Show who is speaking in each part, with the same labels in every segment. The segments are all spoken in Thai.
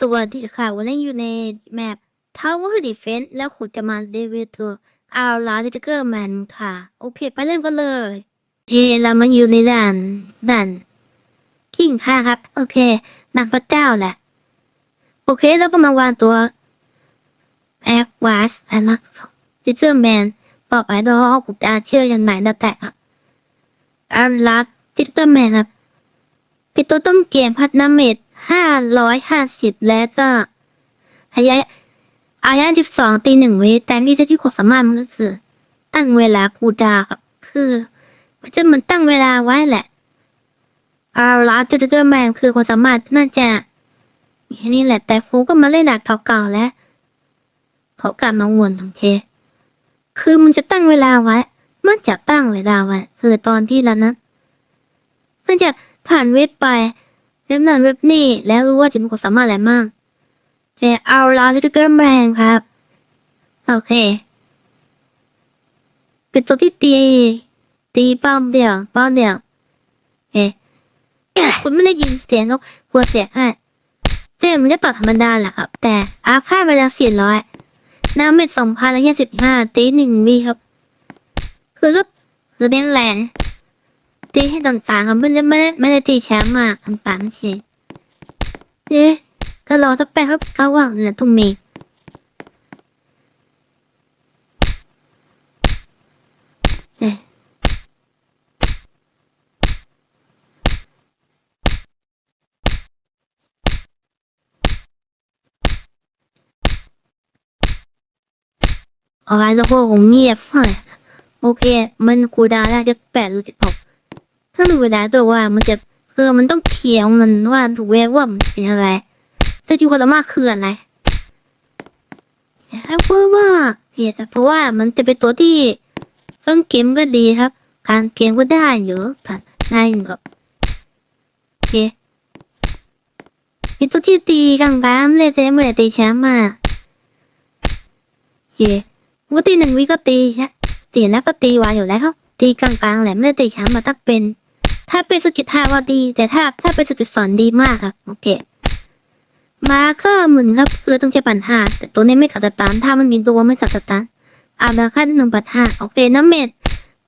Speaker 1: สวัสดีค่ะ วันนี้อยู่ในแมป Tower Defense แล้วคุณจะมาเดวิดตัวอาร์ลาดิเกอร์แมนค่ะ โอเค ไปเล่นกันเลยเฮ้เรามาอยู่ในด่านด่านกิ่งห้าครับ โอเคนางพระเจ้าแหละ โอเค แล้วก็มาวางตัวแอควาสแอนลักดิเกอร์แมนต่อไปเราเอาคุณจะเชื่อยังไงแล้วแต่อาร์ลาดิเกอร์แมนครับเป็นตัวต้นเกมพัฒนาเมตร ห้าร้อยห้าสิบแล้วก็อายะอายะสิบสองตีหนึ่งเวิแต่มีที่ความสามารถมันก็คือตั้งเวลาคูดาวน์ครับ คือมันจะเหมือนตั้งเวลาไว้แหละอาราจูเดอร์แมนคือความสามารถน่าจะแค่นี้แหละ แต่ฟูก็มาเล่นดักเก่าๆแล้วเขากลับมาวนโอเคคือมันจะตั้งเวลาไว้ มันจะตั้งเวลาไว้คือตอนที่แล้วนะมันจะผ่านเว็บไป เว็บนั้นเว็บนี้แล้วรู้ว่าจะมีความสามารถอะไรมั่งแต่เอาลาสติกเกอร์แมนครับ โอเค เป็นตัวที่ตีตีป้าเดียวเป้าเดียวเอ๊คุณไม่ได้ยินเสียงก็กลัวเสียงให้เจมันจะต่อธรรมดาแหละครับ แต่อาค่าไปแล้วสี่ร้อยน้ำเม็ดสองพันและยี่สิบห้าตีหนึ่งวีครับ คือก็คือเน้นแรง ตีให้ต่างๆครับไม่ได้ไม่ได้ไม่ได้ตีแชมป์มาต่างๆสิเอ๊ก็รอสักแป๊บเขาว่างเนี่ยทุ่งมีเอ๊ะอะไรแล้วพวกผมเงียบไปโอเค มันคูลดาได้จะแปดหรือสิบหก ถ้าดูเวลาตัวว่ามันจะคือมันต้องเถียงมันว่าถูกเวว่ามันเป็นอะไร แต่ที่ความมารถคืออะไรแค่พูดว่าเหตุเพราะว่ามันจะเป็นตัวที่ฟังเกมก็ดีครับ การเกมก็ได้เยอะผ่านง่ายแบบโอเคเป็นตัวที่ตีกลางๆเลยแต่ไม่ได้ตีแชมป์มาโอเคว่าตีหนึ่งวิก็ตีใช่ตีแล้วก็ตีไวอยู่แล้วครับตีกลางๆแหละไม่ได้ตีแชมป์มาตั้งเป็น ถ้าเป็นสกิลท่าวาดี แต่ถ้าถ้าเป็นสกิลสอนดีมากครับโอเคมาก็เหมือนครับคือต้องใช้ปัญหาแต่ตัวนี้ไม่ขัดสตาร์ถ้ามันมีตัวไม่ขัดสตาร์อาราค่าหนึ่งปัญหาโอเคน้ำเม็ด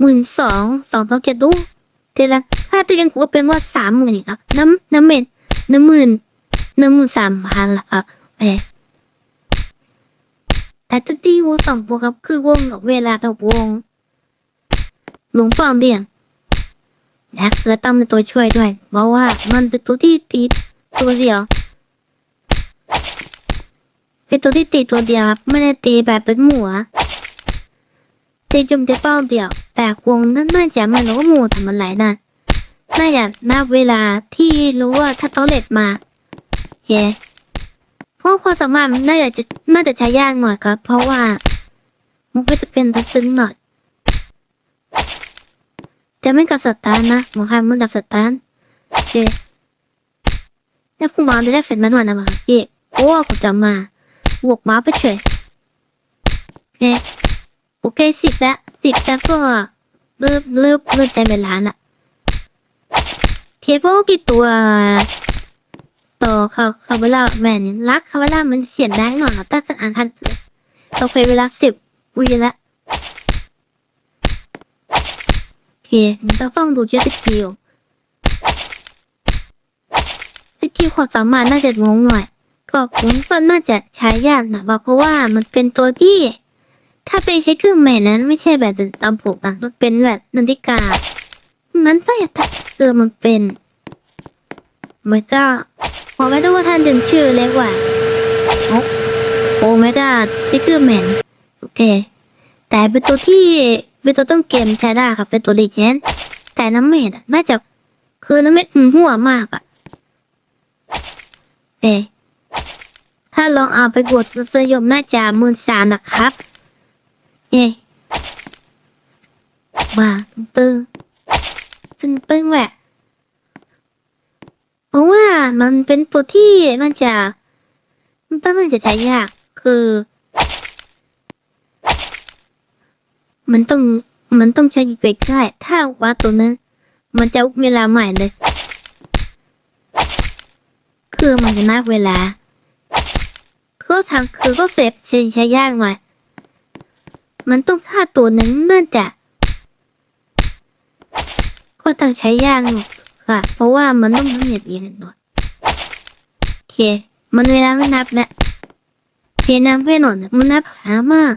Speaker 1: หมื่นสองสองต้องเจ็ดดูเทละค่าตัวยังกูว่าเป็นว่าสามหมื่นครับน้ำน้ำเม็ดหนึ่งหมื่นหนึ่งหมื่นสามพันละครับเอแต่ตัวที่วงสองวงครับคือวงกับเวลาต่อวงหลวงฟองเดียง และเกลือต้องเป็นตัวช่วยด้วย เพราะว่ามันเป็นตัวที่ตีตัวเดียวเป็นตัวที่ตีตัวเดียวครับไม่ได้ตีแบบเป็นหมูตีจมแต่เป้าเดียว แต่วงนั้นน่าจะไม่รู้ว่าหมูทำอะไรนั่นน่าจะนับเวลาที่รู้ว่าถ้าเขาเล็ดมาเย้เพราะความสามารถนน่าจะน่าจะใช้ยากหน่อยครับ เพราะว่ามันก็จะเป็นตัดซึ้งหน่อย จะไม่กับสตาร์นะหมอคายมันดับสตาร์เจแล้วคุณมาได้เฟ็ดมันวันนะมาเย่โอ้กูจะมาบวกมาไปเฉยเอ๊ะโอเคสิบแล้วสิบแล้วก็เริ่มเริ่มเริ่มใจเป็นล้านละเคโปกี่ตัวต่อเขาเขาเวลาแหวนรักเขาเวลามันเสียงดังหน่อยแต่กันอ่านทันเราเคยเวลาสิบวิแล้วโอเคเราฟังดูเจสกิลสกิลความสามารถน่าจะ งงหน่อยก็ผมก็น่าจะใช้ยากนะเพราะว่ามันเป็น ตัวที่ถ้าเป็นใช้เครื่องแม่นั้นไม่ใช่แบบตามผูกต่างมันเป็นแบบนันทิกางั้นถ้าอยากเออมันเป็นไมันก็พอไม่ต้องว่าท่านดึงชื่อเล็กว่าโอ้โอ้ไม่ได้ซิกเกอร์แมนโอเค แต่เป็นตัวที่ เป็นตัวต้นเกมใช้ได้ครับเป็นตัวลีเจนแต่น้ำเม็ดอะน่าจะคือน้ำเม็ดหัวมากอะเอถ้าลองเอาไปบวกสยมน่าจะหมื่นสามนะครับเอ๊มาตึงตึงตึงแหวะเพราะว่ามันเป็นตัวที่มันจะมันต้องน่จะใช้ยากคือ มันต้องมันต้องใช้อีกไปได้ ถ้าว่าตัวนั้น มันจะเวลาใหม่เลย คือมันจะนับเวลาก็ทางคือก็เสพเชนใช้ยากหน่อยมันต้องท่าตัวนั้นมันจะก็ต้องใช้ยากหน่อยค่ะ เพราะว่ามันต้องละเอียดเย็นหน่อยโอเค มันเวลาไม่นับแล้วเพนับไปหน่อยนมันนับหามาก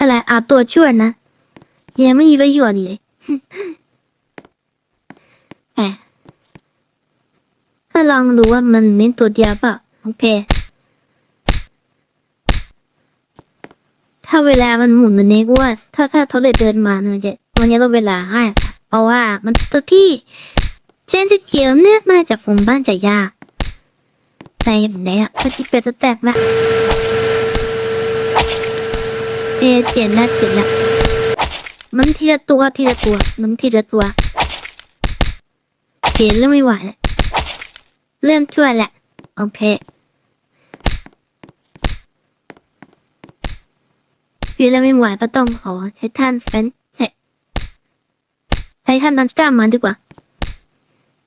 Speaker 1: อะไรอาตัวช่วยนะยังไม่มีประโยชน์เลยแหมก็ลองดูว่ามันเน้นตัวเดียวเปล่าโอเค ถ้าเวลามันหมุนเนกว่า ถ้าถ้าเขาเลยเดินมาเนี่ยจะมันจะต้องเวลาให้เพราะว่ามันตัวที่เจนที่เกี่ยวเนี่ยมาจากผมบ้านจะยากแต่แบบไหนอะก็ที่เป็นสแต็ปละ เอเจนละเจนละมันทีละตัวทีละตัวมันทีละตัวเจนเริ่มไม่ไหวแล้วเริ่มช่วยแหละโอเคพี่เล่นไม่ไหวก็ต้องขอใช้ท่านแฟนใช้ท่านนันจ้ามาดีกว่า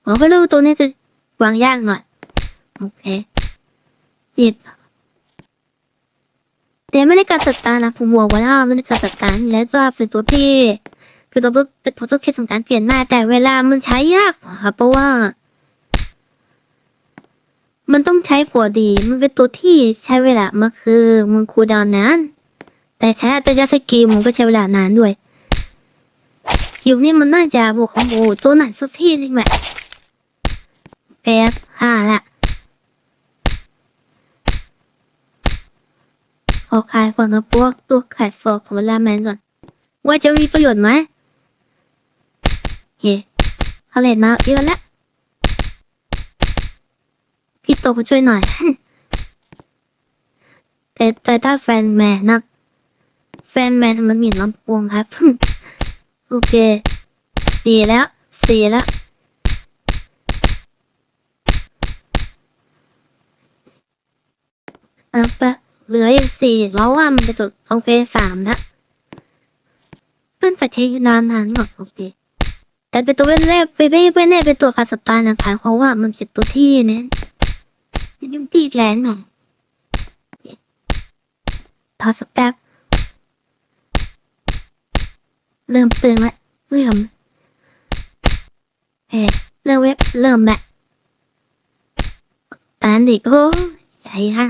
Speaker 1: หวังว่าลูกตัวนี้จะวางยากหน่อยโอเคหยิบ แต่ไม่ได้การจัดการนะผมบอกไว้ว่าไม่ได้การจัดการแล้วก็เป็นตัวพี่คือตัวเป็นตัวเคสของการเปลี่ยนมาแต่เวลามันใช้ยากค่ะเพราะว่า มันต้องใช้หัวดี มันเป็นตัวที่ใช้เวลามาคือมันคูดาวน์นานแต่แค่ตัวจะสกิลมันก็ใช้เวลานานด้วยอยู่นี่มันน่าจะบวกของโบตัวไหนสักที่นี่แหละแปดห้าละ ขอขายก่อนนะพวกตัวขายฟอกของเวลาแมนก่อน ว่าจะมีประโยชน์ไหมเฮ้เขาเล่นมาเยอะแล้วพี่โตมาช่วยหน่อย แต่แต่ถ้าแฟนแม่นะแฟนแมนมันมีลำโพงครับโอเคสีแล้วสีแล้วเอาไป เหลืออีกสี่แล้วว่ามันเป็นตัวโอเคสามแล้วเพื่อนประเทศนานนานหมดโอเคแต่เป็นตัวเว้นแรกไปไม่ไม่แน่เป็นตัวคาสตานะคะเพราะว่ามันเป็นตัวที่เนี่ยยุ่งที่แรงหน่อยทอสแป๊บเริ่มเปลืองละเริ่มเอ๊เริ่มเว็บเริ่มละตานดิโอ้ใหญ่ห่า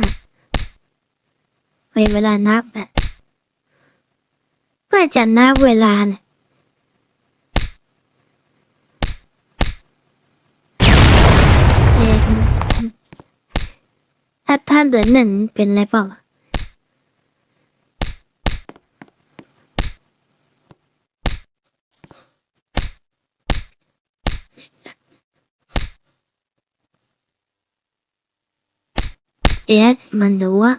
Speaker 1: เวลานับแบบเพื่อจะนับเวลาเนี่ยถ้าถ้านเหลือหนึ่งเป็นไรเปล่าเอ๊ะมันรู้ว่า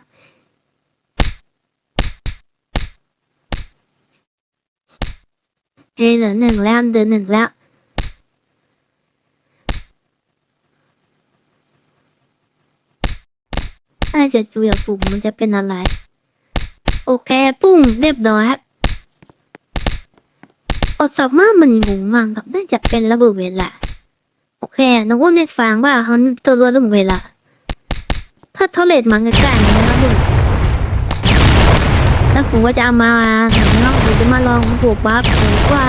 Speaker 1: เฮ้ยเหลือหนึ่งแล้วเหลือหนึ่งแล้วน่าจะจุยฝุ่มมันจะเป็นอะไร โอเค ปุ้ง เรียบร้อยครับอดสอบมามันงงมากครับน่าจะเป็นระบบเวลา โอเคน้องอ้นได้ฟังว่าเขาตัวระบบเวลา ถ้าเทเลตมันก็ใกล้ๆนะครับผม แล้วผมก็จะเอามาเนาะผมจะมาลองบวกบัฟผมว่า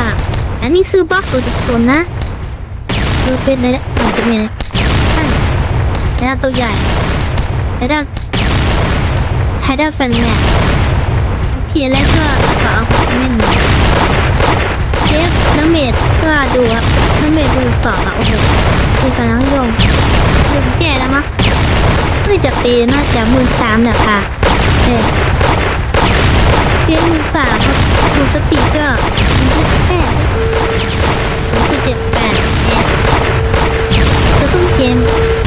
Speaker 1: อันนี้ซื้อบัฟสุดส่วนนะคือเป็นในมันจะมีท่านในด้าตัวใหญ่ในด้านไทด้าแฟนแม่ทีแรกก็ขอเอาไม่มีเชฟน้ำเมดก็ดูอะน้ำเมดดูสอบอะโอ้โหดูกันแล้วโยมดูแก่แล้วมั้งเพื่อจะปีน่าจะหมื่นสามเนี่ยค่ะเอ๊ สปีกเกอร์มันคือแปดมันคือเจ็ดแปดเนี่ยจะต้องเกม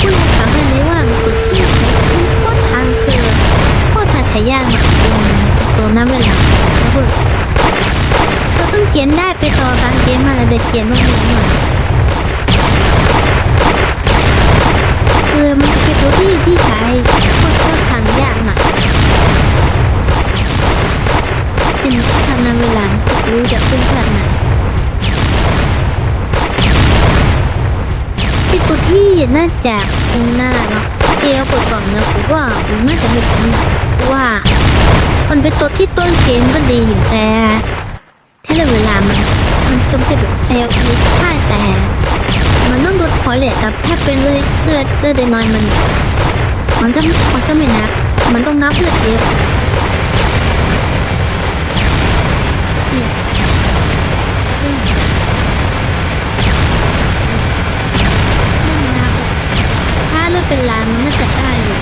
Speaker 1: ผู้ถามให้เลยว่ามันคือที่ใช้โคตรทางคือโคตรทางใช้ยากมาตัวน้ำเวลาแล้วคุณก็ต้องเกมได้ไปต่อการเกมมาแล้วเด็กเกมมากๆหน่อยคือมันจะเป็นตัวที่ที่ใช้ เป็นตัวที่น่าะคงหน้าเนาะเดี๋ยวนะผมว่ามันน่าจะม่คุ้มว่า มันเป็นตัวที่ต้นเกมก็ดีอยู่แต่ถ้าเวลามันมันต้องเป็นแบบเอลใช่แต่ มันต้องโดนถอยเลยครับถ้าเป็นเลือดเลือดเลือดน้อยมัน มันก็มันก็ไม่นับมันต้องนับเลือดเยอะ ถ้าเป็นล้านมันน่าจะได้อยู่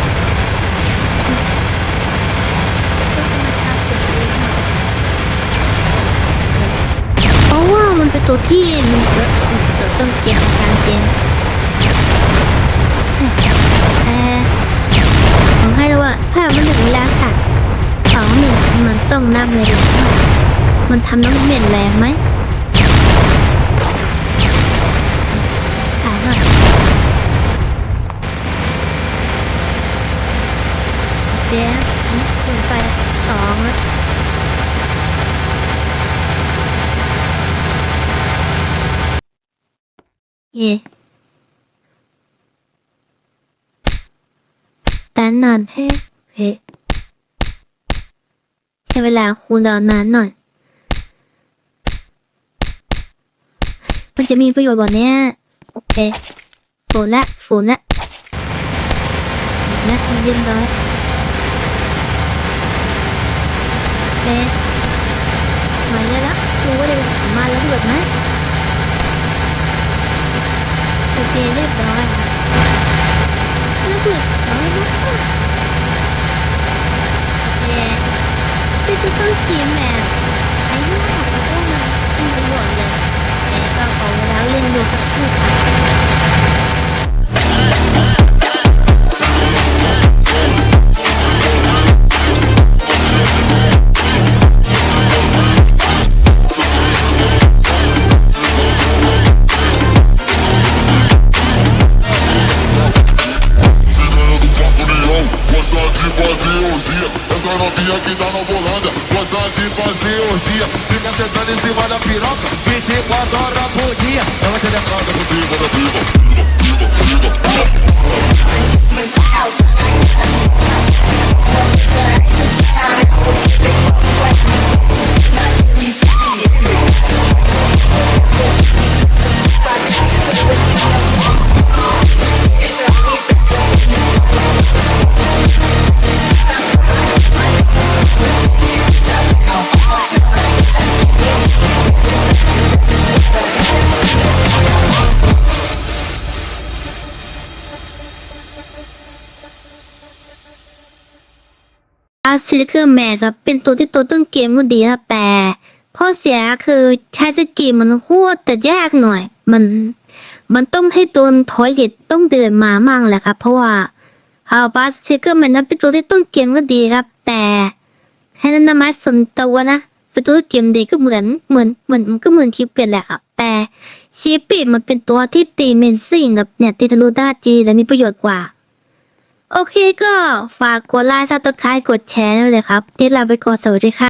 Speaker 1: เพราะว่ามันเป็นตัวที่มันเกิดมันเกิดต้นเกมของการเกมแต่ผมให้รู้ว่าถ้ามันถึงเวลาสัตว์สองหนึ่งมันต้องนับเลามันทำน้องเมียนแรงไหม เดี๋ยวถึงไปสองแล้วเย่แต่นานแค่เพใช้เวลาคูลดาวน์นานหน่อย มันจะมีประโยชน์บ่เนี้ยโอเคฝูนละฝูนละนะเรียบร้อย โอเคมาเลยละดูว่าจะมาแล้วแบบไหมโอเคเรียบร้อยแล้วเกิดน้อยนะเย้เป็นจะต้องกินแบบไอ้นี่ค่ะแล้วก็มาเป็นประโยชน์เลยแต่ก็ขอเวลาเล่นดูสักครู่ค่ะ
Speaker 2: tá na volanda Gosta de fazer orgia Fica sentando em cima da piroca. 24 horas por dia. Ela quer casa por cima da piba
Speaker 1: อา ซิลิคือแม่ครับเป็นตัวที่ตัวต้นเกมมันดีนะแต่ข้อเสียคือใช้สกิลมันโคตรจะยากหน่อย มัน มันต้องให้ตัวถอยเหตุต้องเดินมามั่งแหละครับ เพราะว่าเอาบาสซิลิคือแม่นั้นเป็นตัวที่ต้นเกมก็ดีครับ แต่ให้นันนามาสนตัวนะเป็นตัวเกมดีก็เหมือนเหมือนเหมือนมันก็เหมือนคิวเปลี่ยนแหละครับแต่ชีปิมันเป็นตัวที่ตีเมนซิ่งกับเนี่ยตีทะลุได้ดีและมีประโยชน์กว่า โอเคก็ฝากกดไลค์ซับสไครต์กดแชร์ด้วยเลยครับที่ลาไปก่อนสวัสดีค่ะ